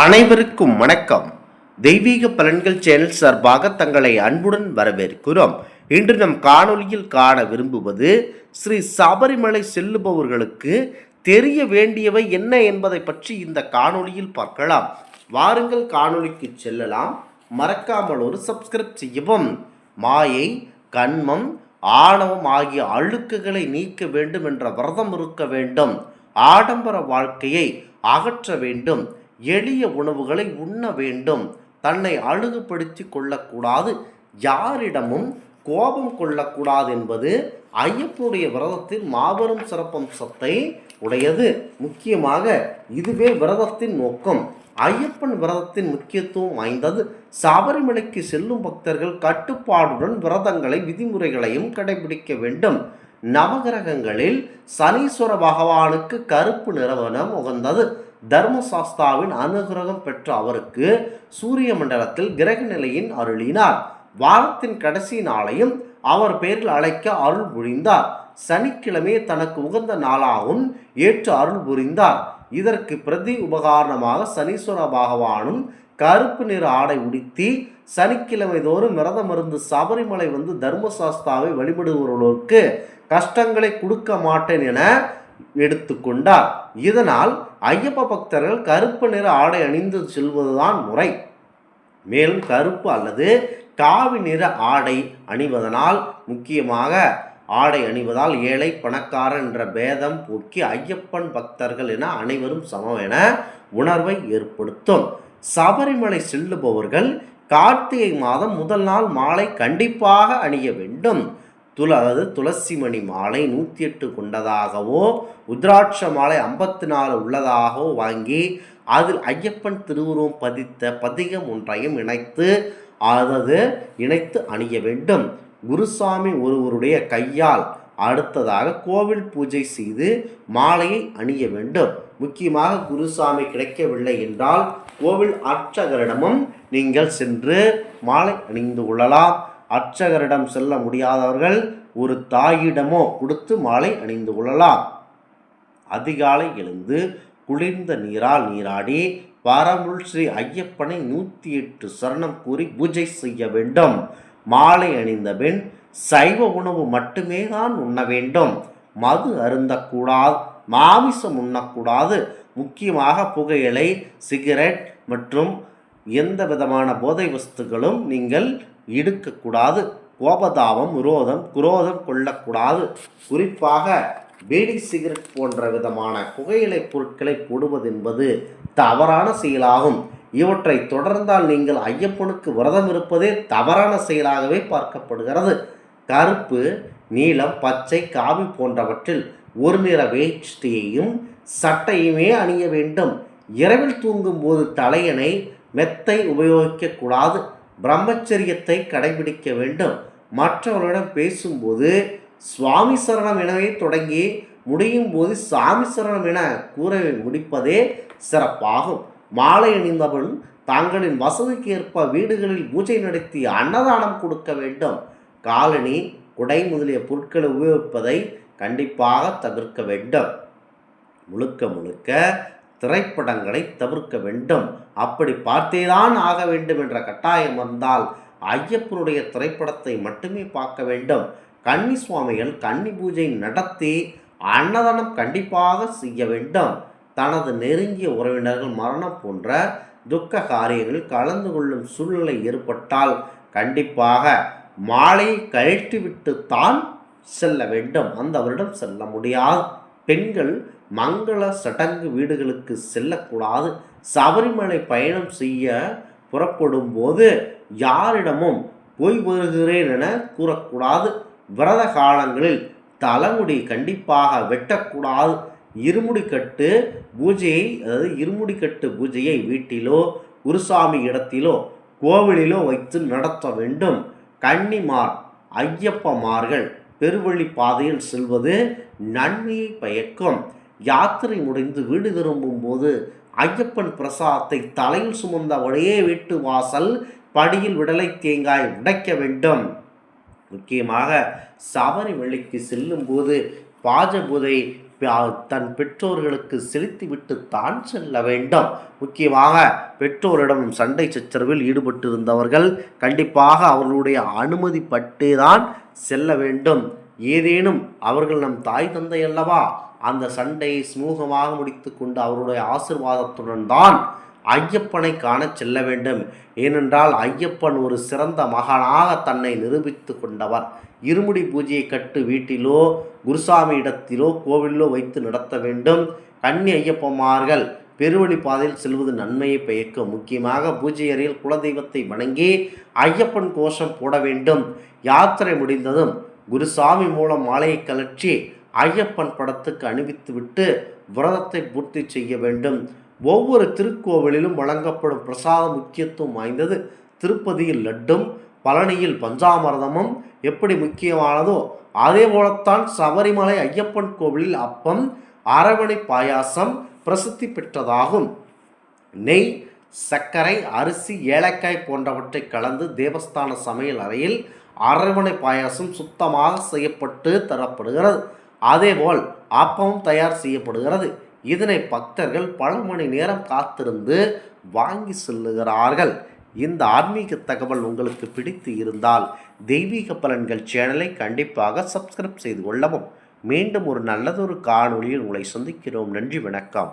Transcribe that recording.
அனைவருக்கும் வணக்கம். தெய்வீக பலன்கள் சேனல் சார்பாக தங்களை அன்புடன் வரவேற்கிறோம். இன்று நம் காணொளியில் காண விரும்புவது ஸ்ரீ சபரிமலை செல்லுபவர்களுக்கு தெரிய வேண்டியவை என்ன என்பதை பற்றி இந்த காணொலியில் பார்க்கலாம். வாருங்கள் காணொளிக்கு செல்லலாம். மறக்காமல் ஒரு சப்ஸ்கிரைப் செய்யவும். மாயை கண்மம் ஆணவம் ஆகிய அழுக்குகளை நீக்க வேண்டும் என்ற விரதம் இருக்க வேண்டும். ஆடம்பர வாழ்க்கையை அகற்ற வேண்டும். எளிய உணவுகளை உண்ண வேண்டும். தன்னை அழுகுபடுத்தி கொள்ளக்கூடாது. யாரிடமும் கோபம் கொள்ளக்கூடாது என்பது ஐயப்பனுடைய விரதத்தின் மாபெரும் சிறப்பம்சத்தை உடையது. முக்கியமாக இதுவே விரதத்தின் நோக்கம். ஐயப்பன் விரதத்தின் முக்கியத்துவம் வாய்ந்தது. சபரிமலைக்கு செல்லும் பக்தர்கள் கட்டுப்பாடுடன் விரதங்களை விதிமுறைகளையும் கடைபிடிக்க வேண்டும். நவகிரகங்களில் சனீஸ்வர பகவானுக்கு கருப்பு நிறவனம் உகந்தது தர்மசாஸ்தாவின் அனுகிரகம் பெற்ற அவருக்கு சூரிய மண்டலத்தில் கிரக நிலையின் அருளினார். வாரத்தின் கடைசி நாளையும் அவர் பெயரில் அழைக்க அருள் புரிந்தார். சனிக்கிழமை தனக்கு உகந்த நாளாகவும் ஏற்று அருள் புரிந்தார். இதற்கு பிரதி உபகாரணமாக சனீஸ்வர பகவானும் கருப்பு நிற ஆடை உடுத்தி சனிக்கிழமை தோறும் விரதமிருந்து சபரிமலை வந்து தர்மசாஸ்தாவை வழிபடுபவர்களுக்கு கஷ்டங்களை கொடுக்க மாட்டேன் என எடுத்துக்கொண்டார். இதனால் ஐயப்ப பக்தர்கள் கருப்பு நிற ஆடை அணிந்து செல்வதுதான் முறை. மேலும் கருப்பு அல்லது காவி நிற ஆடை அணிவதனால் முக்கியமாக ஆடை அணிவதால் ஏழை பணக்காரன் என்ற பேதம் போக்கி ஐயப்பன் பக்தர்கள் என அனைவரும் சமம் என உணர்வை ஏற்படுத்தும். சபரிமலை செல்லுபவர்கள் கார்த்திகை மாதம் முதல் நாள் மாலை கண்டிப்பாக அணிய வேண்டும். துள அதாவது துளசிமணி மாலை நூற்றி எட்டு கொண்டதாகவோ உத்ராட்ச மாலை ஐம்பத்தி நாலு உள்ளதாகவோ வாங்கி அதில் ஐயப்பன் திருவுருவம் பதித்த பதிகம் ஒன்றையும் இணைத்து அதாவது இணைத்து அணிய வேண்டும். குருசாமி ஒருவருடைய கையால் அடுத்ததாக கோவில் பூஜை செய்து மாலையை அணிய வேண்டும். முக்கியமாக குருசாமி கிடைக்கவில்லை என்றால் கோவில் அர்ச்சகரிடமும் நீங்கள் சென்று மாலை அணிந்து கொள்ளலாம். அர்ச்சகரிடம் செல்ல முடியாதவர்கள் ஒரு தாயிடமோ கொடுத்து மாலை அணிந்து கொள்ளலாம். அதிகாலை எழுந்து குளிர்ந்த நீரால் நீராடி பரமுள் ஸ்ரீ ஐயப்பனை நூற்றி எட்டு சரணம் கூறி பூஜை செய்ய வேண்டும். மாலை அணிந்த பின் சைவ உணவு மட்டுமே தான் உண்ண வேண்டும். மது அருந்தக்கூடாது மாமிசம் உண்ணக்கூடாது. முக்கியமாக புகையிலை சிகரெட் மற்றும் எந்த விதமான போதை வஸ்துகளும் நீங்கள் எடுக்கக்கூடாது. கோபதாபம் விரோதம் குரோதம் கொள்ளக்கூடாது. குறிப்பாக பீடி சிகரெட் போன்ற விதமான புகையிலை பொருட்களை போடுவது என்பது தவறான செயலாகும். இவற்றை தொடர்ந்தால் நீங்கள் ஐயப்பனுக்கு விரதம் இருப்பதே தவறான செயலாகவே பார்க்கப்படுகிறது. கருப்பு நீலம் பச்சை காவி போன்றவற்றில் ஒரு நிற வேஷ்டியையும் சட்டையுமே அணிய வேண்டும். இரவில் தூங்கும்போது தலையணை மெத்தை உபயோகிக்கக்கூடாது. பிரம்மச்சரியத்தை கடைபிடிக்க வேண்டும். மற்றவர்களிடம் பேசும்போது சுவாமி சரணம் எனவே தொடங்கி முடியும் போது சாமி சரணம் என கூற முடிப்பதே சிறப்பாகும். மாலை அணிந்தவன் தாங்களின் வசதிக்கு ஏற்ப வீடுகளில் பூஜை நடத்தி அன்னதானம் கொடுக்க வேண்டும். காலனி குடை முதலிய பொருட்களை உபயோகிப்பதை கண்டிப்பாக தவிர்க்க வேண்டும். முழுக்க முழுக்க திரைப்படங்களை தவிர்க்க வேண்டும். அப்படி பார்த்தேதான் ஆக வேண்டும் என்ற கட்டாயம் வந்தால் ஐயப்பனுடைய திரைப்படத்தை மட்டுமே பார்க்க வேண்டும். கன்னி சுவாமிகள் கன்னி பூஜை நடத்தி அன்னதானம் கண்டிப்பாக செய்ய வேண்டும். தனது நெருங்கிய உறவினர்கள் மரணம் போன்ற துக்க காரியங்களில் கலந்து கொள்ளும் சூழ்நிலை ஏற்பட்டால் கண்டிப்பாக மாலையை கழித்துவிட்டு தான் செல்ல வேண்டும். அந்த வருடம் செல்ல முடியாது. பெண்கள் மங்கள சடங்கு வீடுகளுக்கு செல்லக்கூடாது. சபரிமலை பயணம் செய்ய புறப்படும் போது யாரிடமும் போய் வருகிறேன் என கூறக்கூடாது. விரத காலங்களில் தலைமுடி கண்டிப்பாக வெட்டக்கூடாது. இருமுடி கட்டு பூஜையை அதாவது இருமுடி கட்டு பூஜையை வீட்டிலோ குருசாமி இடத்திலோ கோவிலிலோ வைத்து நடத்த வேண்டும். கன்னிமார் ஐயப்பமார்கள் பெருவழி பாதையில் செல்வது நன்மையை பயக்கும். யாத்திரை முடிந்து வீடு திரும்பும் போது ஐயப்பன் பிரசாதத்தை தலையில் சுமந்த ஒரே வீட்டு வாசல் படியில் விடலை தேங்காய் உடைக்க வேண்டும். முக்கியமாக சபரிமலைக்கு செல்லும்போது போது பாஜபுதை தன் பெற்றோர்களுக்கு செலுத்திவிட்டு தான் செல்ல வேண்டும். முக்கியமாக பெற்றோரிடம் சண்டை சச்சரவில் ஈடுபட்டிருந்தவர்கள் கண்டிப்பாக அவர்களுடைய அனுமதி பட்டு தான் செல்ல வேண்டும். ஏதேனும் அவர்கள் நம் தாய் தந்தை அல்லவா? அந்த சண்டையை சுமூகமாக முடித்துக்கொண்டு அவருடைய ஆசிர்வாதத்துடன் தான் ஐயப்பனை காணச் செல்ல வேண்டும். ஏனென்றால் ஐயப்பன் ஒரு சிறந்த மகனாக தன்னை நிரூபித்து கொண்டவர். இருமுடி பூஜையை கட்டு வீட்டிலோ குருசாமி இடத்திலோ கோவிலோ வைத்து நடத்த வேண்டும். கன்னி ஐயப்பமார்கள் பெருவழி பாதையில் செல்வது நன்மையை பயக்கும் முக்கியமாக பூஜை அறையில் குலதெய்வத்தை வணங்கி ஐயப்பன் கோஷம் போட வேண்டும். யாத்திரை முடிந்ததும் குருசாமி மூலம் மாலையை கலற்றி ஐயப்பன் படத்துக்கு அணிவித்துவிட்டு விரதத்தை பூர்த்தி செய்ய வேண்டும். ஒவ்வொரு திருக்கோவிலிலும் வழங்கப்படும் பிரசாத முக்கியத்துவம் வாய்ந்தது. திருப்பதியில் லட்டும் பழனியில் பஞ்சாமிரதமும் எப்படி முக்கியமானதோ அதே போலத்தான் சபரிமலை ஐயப்பன் கோவிலில் அப்பம் அரவணை பாயாசம் பிரசித்தி பெற்றதாகும். நெய் சர்க்கரை அரிசி ஏலக்காய் போன்றவற்றை கலந்து தேவஸ்தான சமையல் அறையில் அரவணை பாயாசம் சுத்தமாக செய்யப்பட்டு தரப்படுகிறது. அதேபோல் அப்பமும் தயார் செய்யப்படுகிறது. இதனை பக்தர்கள் பல மணி நேரம் காத்திருந்து வாங்கி செல்லுகிறார்கள். இந்த ஆன்மீக தகவல் உங்களுக்கு பிடித்து இருந்தால் தெய்வீக பலன்கள் சேனலை கண்டிப்பாக சப்ஸ்கிரைப் செய்து கொள்ளவும். மீண்டும் ஒரு நல்லதொரு காணொளியில் உங்களை சந்திக்கிறோம். நன்றி வணக்கம்.